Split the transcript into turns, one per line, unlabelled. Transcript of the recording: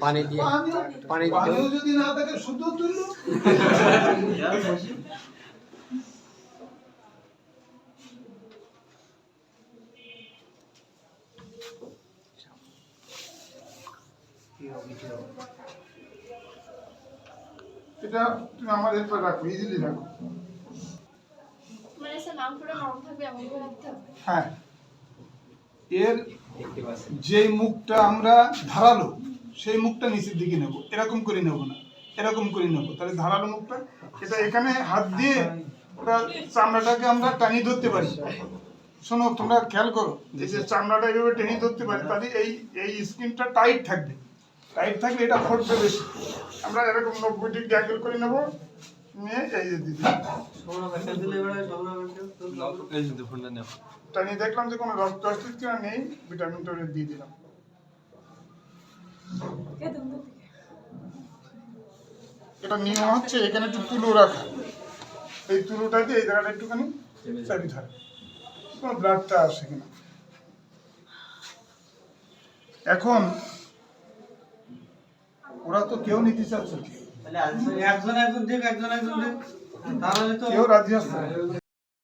পানি দিয়ে পানি
পানিও যদি না থাকে তুললো এটা তুমি আমার এরপর রাখো ইজিলি রাখো।
মানে
হ্যাঁ। এর যেই মুখটা আমরা ধারালো সেই মুখটা নিচের দিকে নেব। এরকম করে নেব না। এরকম করে নেব। তাহলে ধারালো মুখটা। এটা এখানে হাত দিয়ে ওটা চামড়াটাকে আমরা টানিয়ে ধরতে পারি। শোনো তোমরা খেয়াল করো এই যে চামড়াটা এইভাবে টেনে ধরতে পারি তাহলে এই এই স্কিনটা টাইট থাকবে। টাইট থাকলে এটা ফুটবে বেশি। আমরা এরকম নব্বই ডিগ্রি অ্যাঙ্গেল করে নেব। নিয়ে এই যে দিদি। টানিয়ে দেখলাম যে কোনো রক্ত অস্তিত্ব নেই। ভিটামিন টরে দিয়ে দিলাম। এটা নিয়ম হচ্ছে এখানে একটু তুলো রাখা এই তুলোটা দিয়ে এই জায়গাটা একটুখানি চাবি ধরে কোনো ব্লাডটা আসে কিনা এখন ওরা তো কেউ নিতে চাচ্ছে না।
একজন একজন দেখ একজন একজন দেখ তাহলে তো
কেউ রাজি আসছে।